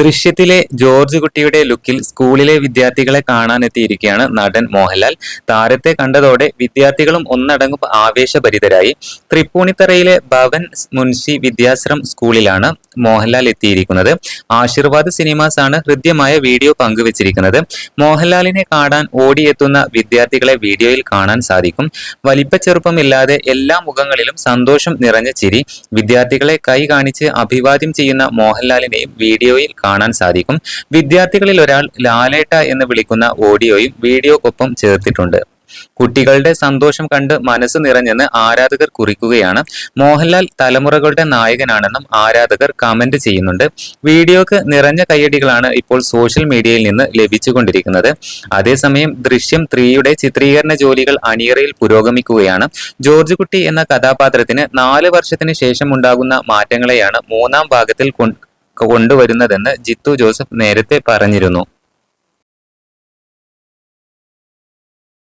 ദൃശ്യത്തിലെ George കുട്ടിയുടെ ലുക്കിൽ സ്കൂളിലെ വിദ്യാർത്ഥികളെ കാണാനെത്തിയിരിക്കുകയാണ് നടൻ മോഹൻലാൽ. താരത്തെ കണ്ടതോടെ വിദ്യാർത്ഥികളും ഒന്നടങ്കം ആവേശഭരിതരായി. തൃപ്പൂണിത്തറയിലെ ഭവൻ മുൻഷി വിദ്യാശ്രം സ്കൂളിലാണ് മോഹൻലാൽ എത്തിയിരിക്കുന്നത്. ആശീർവാദ് സിനിമാസ് ആണ് ഹൃദ്യമായ വീഡിയോ പങ്കുവച്ചിരിക്കുന്നത്. മോഹൻലാലിനെ കാണാൻ ഓടിയെത്തുന്ന വിദ്യാർത്ഥികളെ വീഡിയോയിൽ കാണാൻ സാധിക്കും. വലിപ്പച്ചെറുപ്പമില്ലാതെ എല്ലാ മുഖങ്ങളിലും സന്തോഷം നിറഞ്ഞ ചിരി. വിദ്യാർത്ഥികളെ കൈ കാണിച്ച് അഭിവാദ്യം ചെയ്യുന്ന മോഹൻലാലിനെയും വീഡിയോയിൽ കാണാൻ സാധിക്കും. വിദ്യാർത്ഥികളിൽ ഒരാൾ ലാലേട്ട എന്ന് വിളിക്കുന്ന ഓഡിയോയും വീഡിയോക്കൊപ്പം ചേർത്തിട്ടുണ്ട്. കുട്ടികളുടെ സന്തോഷം കണ്ട് മനസ്സ് നിറഞ്ഞെന്ന് ആരാധകർ കുറിക്കുകയാണ്. മോഹൻലാൽ തലമുറകളുടെ നായകനാണെന്നും ആരാധകർ കമന്റ് ചെയ്യുന്നുണ്ട്. വീഡിയോക്ക് നിറഞ്ഞ കയ്യടികളാണ് ഇപ്പോൾ സോഷ്യൽ മീഡിയയിൽ നിന്ന് ലഭിച്ചുകൊണ്ടിരിക്കുന്നത്. അതേസമയം ദൃശ്യം ത്രീയുടെ ചിത്രീകരണ ജോലികൾ അണിയറയിൽ പുരോഗമിക്കുകയാണ്. ജോർജ് കുട്ടി എന്ന കഥാപാത്രത്തിന് നാല് വർഷത്തിന് ശേഷം ഉണ്ടാകുന്ന മാറ്റങ്ങളെയാണ് മൂന്നാം ഭാഗത്തിൽ കൊണ്ടുവരുന്നതെന്ന് ജിത്തു ജോസഫ് നേരത്തെ പറഞ്ഞിരുന്നു.